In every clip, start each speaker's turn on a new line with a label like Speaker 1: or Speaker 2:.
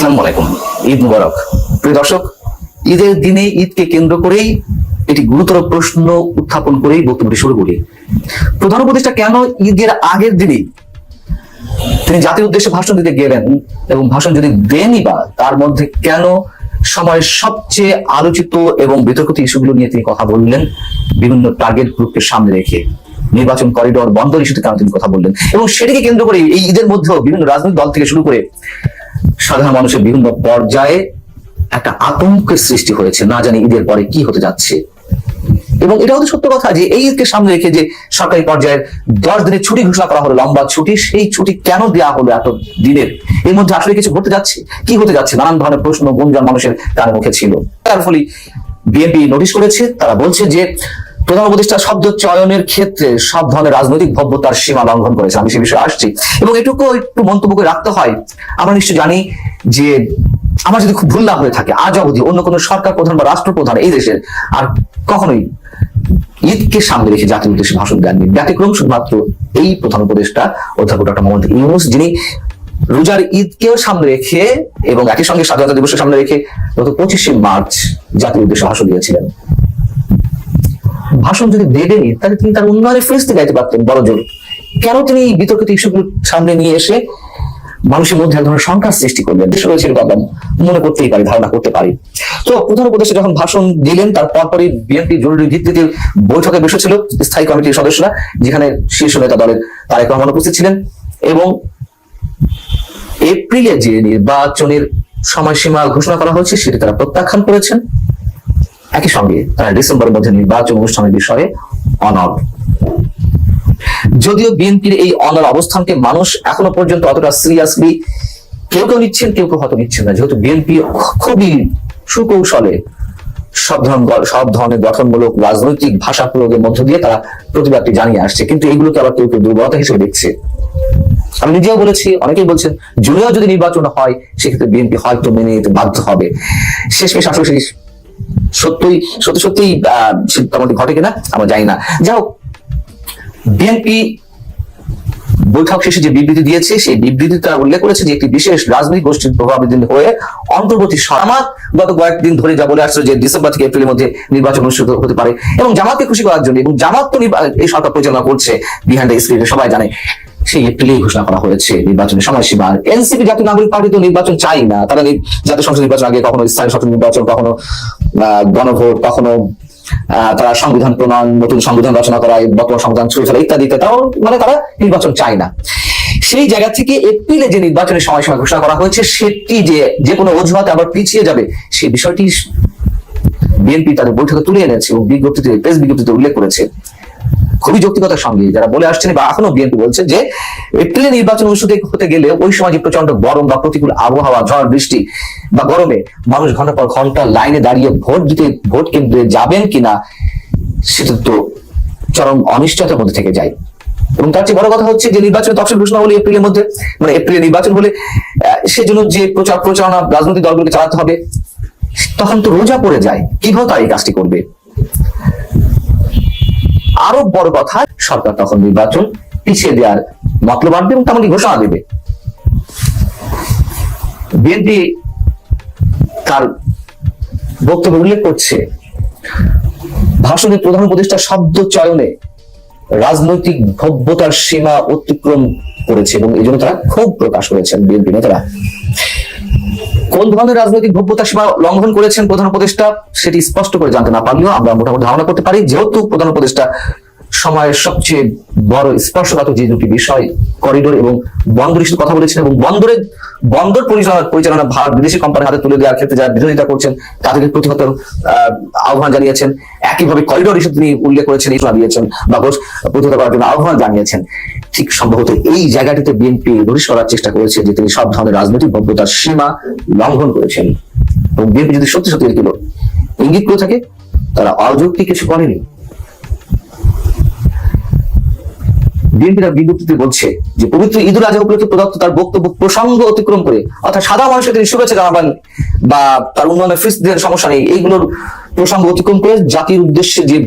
Speaker 1: আসসালামু আলাইকুম। ঈদ মুবারক। প্রিয় দর্শক, ঈদের দিনে ঈদকে কেন্দ্র করেই এটি গুরুতর প্রশ্ন উত্থাপন করেই বক্তব্যটি শুরু করি। প্রধান উপদেষ্টা, কেন ঈদের আগের দিনই তিনি জাতির উদ্দেশ্যে ভাষণ দিতে গেলেন এবং ভাষণ যদি দেনই বা, তার মধ্যে কেন সময়ের সবচেয়ে আলোচিত এবং বিতর্কিত ইস্যুগুলো নিয়ে তিনি কথা বললেন, বিভিন্ন টার্গেট গ্রুপকে সামনে রেখে। নির্বাচন করিডোর বন্ধের ইস্যুতে কেন তিনি কথা বললেন? এবং সেটিকে কেন্দ্র করে এই ঈদের মধ্যেও বিভিন্ন রাজনৈতিক দল থেকে শুরু করে সাধারণ মানুষের বিভিন্ন পর্যায়ে একটা আতঙ্কের সৃষ্টি হয়েছে, না জানি ঈদের পরে কি হতে যাচ্ছে। এবং এটাও তো সত্য কথা যে এই ঈদকে সামনে রেখে যে সরকারি পর্যায়ের দশ দিনের ছুটি ঘোষণা করা হলো, লম্বা ছুটি, সেই ছুটি কেন দেওয়া হলো এত দিনের? এর মধ্যে আসলে কিছু ঘটতে যাচ্ছে? কি হতে যাচ্ছে? নানান ধরনের প্রশ্ন গুঞ্জন মানুষের কানে মুখে ছিল। তার ফলে বিএনপি নোটিশ করেছে, তারা বলছে যে প্রধান উপদেষ্টা শব্দ চয়নের ক্ষেত্রে সব ধরনের রাজনৈতিক ভব্যতার সীমা লঙ্ঘন করেছে। আমি সে বিষয়ে আসছি। এবং এটুকু একটু মন্তব্য করে রাখতে হয়, আমরা নিশ্চয় জানি যে আমার যদি খুব ভুল না হয়ে থাকে, আজ অবধি অন্য কোনো সরকার প্রধান বা রাষ্ট্রপ্রধান এই দেশের আর কখনোই ঈদকে সামনে রেখে জাতির উদ্দেশ্যে ভাষণ দেননি। ব্যতিক্রম শুধুমাত্র এই প্রধান উপদেষ্টা অধ্যাপক ডক্টর মোহাম্মদ ইউনুস, যিনি রোজার ঈদকেও সামনে রেখে এবং একই সঙ্গে স্বাধীনতা দিবসের সামনে রেখে গত পঁচিশে মার্চ জাতির উদ্দেশ্যে ভাষণ দিয়েছিলেন। ভাষণ যদি দেবেনি তাহলে তিনি তার উন্নয়নের ফেরস্তে গাইতে পারতেন। বড় জোর। কেন তিনি এই বিতর্কিত ইস্যুগুলো সামনে নিয়ে এসে মানুষের মধ্যে এক ধরনের শঙ্কার সৃষ্টি করলেন? দেশ রয়েছে আমরা মনে করতেই পারি, ধারণা করতে পারি। তো প্রধান উপদেশে যখন ভাষণ দিলেন, তার পরপরই বিএনপি জরুরি ভিত্তিতে বৈঠকে বসেছিল স্থায়ী কমিটির সদস্যরা, যেখানে শীর্ষ নেতা দলের তারেক রহমান উপস্থিত ছিলেন এবং এপ্রিলে যে নির্বাচনের সময়সীমা ঘোষণা করা হয়েছে, সেটি তারা প্রত্যাখ্যান করেছেন। একই সঙ্গে তারা ডিসেম্বরের মধ্যে নির্বাচন অনুষ্ঠানের বিষয়ে অনড় যদিও বিএনপির এই অনর অবস্থানকে মানুষ এখনও পর্যন্ত অতটা সিরিয়াসলি কেউ কেউ নিচ্ছেন, কেউ কেউ হয়তো নিচ্ছেন না। যেহেতু বিএনপি খুবই সুকৌশলে সব ধরনের সব ধরনের গঠনমূলক রাজনৈতিক ভাষা প্রয়োগের মধ্য দিয়ে তারা প্রতিবাদটি জানিয়ে আসছে। কিন্তু এগুলোকে আবার কেউ কেউ দুর্বলতা হিসেবে দেখছে। আমি নিজেও বলেছি, অনেকেই বলছেন জুনিয়র যদি নির্বাচন হয়, সেক্ষেত্রে বিএনপি হয়তো মেনে নিতে বাধ্য হবে। শেষমেশ আসলে সেই সত্যই, সত্যি সত্যি তেমনটি ঘটে কিনা, আমরা জানি না। যাই হোক বিএনপি বৈঠক শেষে যে বিবৃতি দিয়েছে, সেই বিবৃতি তারা উল্লেখ করেছে যে একটি বিশেষ রাজনৈতিক গোষ্ঠীর প্রভাবিত হয়ে অন্তর্বর্তী সমাজ গত কয়েকদিন ধরে যা বলে আসছে যে ডিসেম্বর থেকে এপ্রিলের মধ্যে নির্বাচন অনুষ্ঠিত হতে পারে। এবং জামাতকে খুশি করার জন্য, এবং জামাত তো এই সরকার পরিচালনা করছে বিহাইন্ড স্ক্রিনে সবাই জানে। সেই এপ্রিলেই ঘোষণা করা হয়েছে নির্বাচনের সময়সীমা এনসিপি জাতীয় নাগরিক পার্টি তো নির্বাচন চাই না। তারা জাতীয় সংসদ নির্বাচন আগে কখনো স্থানীয় সংসদ নির্বাচন, কখনো গণভোট, কখনো তারা সংবিধান প্রণয়ন, নতুন সংবিধান রচনা করা বর্তমান সংবিধান ছুড়ে ফেলা ইত্যাদি। তাও মানে তারা নির্বাচন চায় না। সেই জায়গা থেকে এপ্রিলে যে নির্বাচনের সময়সীমা ঘোষণা করা হয়েছে, সেটি যে যে কোনো অজুহাতে আবার পিছিয়ে যাবে সেই বিষয়টি বিএনপি তাদের বৈঠকে তুলে এনেছে এবং বিজ্ঞপ্তিতে, প্রেস বিজ্ঞপ্তিতে উল্লেখ করেছে। খুবই যৌক্তিকতার সঙ্গে যারা বলে আসছেন বা এখনও বিএনপি বলছে যে এপ্রিলে নির্বাচন অনুষ্ঠিত হতে গেলে ওই সময় যে প্রচণ্ড গরম বা প্রতিকূল আবহাওয়া, ঝড়, বৃষ্টি বা গরমে মানুষ ঘণ্টা পর ঘণ্টা লাইনে দাঁড়িয়ে ভোট দিতে, ভোট কেন্দ্রে যাবেন কিনা সেটা তো চরম অনিশ্চয়তার মধ্যে থেকে যায়। এবং তার চেয়ে বড় কথা হচ্ছে যে নির্বাচনের তফসিল ঘোষণা হলে এপ্রিলের মধ্যে। মানে এপ্রিলে নির্বাচন হলে সেজন্য যে প্রচার প্রচারণা রাজনৈতিক দলগুলোকে চালাতে হবে, তখন তো রোজা পড়ে যায়। কীভাবে তারা এই কাজটি করবে? আরও বড় কথা, সরকার তখন নির্বাচন পিছিয়ে দেওয়ার মতলব আনবে এবং তেমনটি ঘোষণা দেবে। বিএনপি তার বক্তব্য উল্লেখ করছে ভাষণে প্রধান উপদেষ্টা শব্দ চয়নে রাজনৈতিক ভব্যতার সীমা অতিক্রম করেছে এবং এই জন্য তারা ক্ষোভ প্রকাশ করেছেন বিএনপি নেতারা। কোন ধরনের রাজনৈতিক ভব্যতা সীমা লঙ্ঘন করেছেন প্রধান উপদেষ্টা, সেটি স্পষ্ট করে জানতে না পারলেও আমরা মোটামুটি ধারণা করতে পারি। যেহেতু প্রধান উপদেষ্টা সময়ের সবচেয়ে বড় স্পর্শকাতর যে দুটি বিষয়, করিডোর এবং বন্দর সাথে কথা বলেছেন এবং বন্দরের বন্দর পরিচালনা পরিচালনা ভার বিদেশি কোম্পানির হাতে তুলে দেওয়ার ক্ষেত্রে যারা বিরোধিতা করছেন, তাদেরকে প্রতিহত আহ্বান জানিয়েছেন। একইভাবে করিডোর ইস্যু তিনি উল্লেখ করেছেন, ইসলাম দিয়েছেন বা প্রতিহত করার জন্য আহ্বান জানিয়েছেন। ঠিক সম্ভবত এই জায়গাটিতে বিএনপি নোটিশ করার চেষ্টা করেছে যে তিনি সব ধরনের রাজনৈতিক ভব্যতার সীমা লঙ্ঘন করেছেন। এবং বিএনপি যদি সত্যি সত্যি এগুলো ইঙ্গিত করে থাকে, তারা অযৌক্তিক কিছু করেনি। বিএনপি তার বিজ্ঞপ্তিতে বলছে যে পবিত্র ঈদুল আজহা উপলক্ষে প্রদত্ত তার বক্তব্য প্রসঙ্গ অতিক্রম করে, অর্থাৎ সাদা মানুষের তিনি শুভেচ্ছা জানাবেন বা তার উন্নয়নের ফিস দেওয়ার সমস্যা নেই, এইগুলোর প্রসঙ্গ অতিক্রম করে জাতির উদ্দেশ্যে যে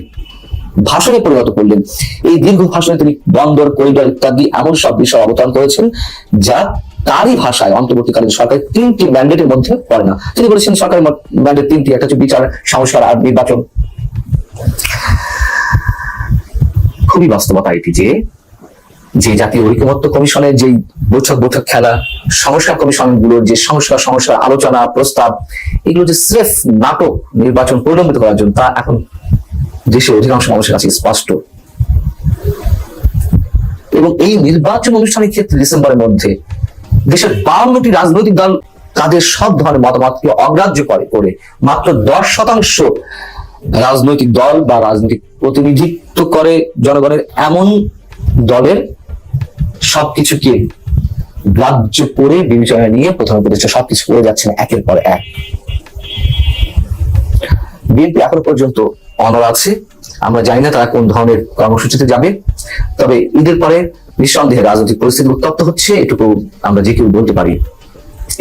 Speaker 1: ভাষণে পরিণত করলেন, এই দীর্ঘ ভাষণে তিনি বন্দর, করিডর ইত্যাদি এমন সব বিষয় অবতারণ করেছেন যা তারই ভাষায় অন্তর্বর্তীকালীন সরকারের তিনটি ম্যান্ডেটের মধ্যে পড়ে না। তিনি বলেছেন সরকারের ম্যান্ডেট তিনটি, একটা হচ্ছে বিচার, সংস্কার আর নির্বাচন। খুবই বাস্তবতা এটি যে যে জাতীয় ঐক্যমত্য কমিশনের যে বৈঠক বৈঠক খেলা, সংস্কার কমিশনগুলোর যে সংস্কার সংস্কার আলোচনা, প্রস্তাব, এগুলো যে স্রেফ নাটক নির্বাচন পরিলম্বিত করার জন্য, তা এখন দেশের অধিকাংশ মানুষের কাছে স্পষ্ট। এবং এই নির্বাচন অনুষ্ঠানের ক্ষেত্রে ডিসেম্বরের মধ্যে দেশের বাউন্নটি রাজনৈতিক দল তাদের সব ধরনের মতামতকে অগ্রাহ্য করে করে মাত্র দশ শতাংশ রাজনৈতিক দল বা রাজনৈতিক প্রতিনিধিত্ব করে জনগণের এমন দলের সবকিছুকে গ্রাহ্য করে বিবেচনা নিয়ে প্রথম উপদেষ্টা সবকিছু করে যাচ্ছেন একের পর এক। বিএনপি এখনও পর্যন্ত অনর আছে। আমরা জানি না তারা কোন ধরনের কর্মসূচিতে যাবে। তবে ঈদের পরে নিঃসন্দেহে রাজনৈতিক পরিস্থিতি উত্তপ্ত হচ্ছে, এটুকু আমরা যে কেউ বলতে পারি।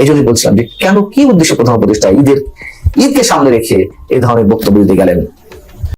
Speaker 1: এই জন্য বলছিলাম যে কেন কি উদ্দেশ্যে প্রধান উপদেষ্টা ঈদের, ঈদকে সামনে রেখে এই ধরনের বক্তব্য দিতে গেলেন?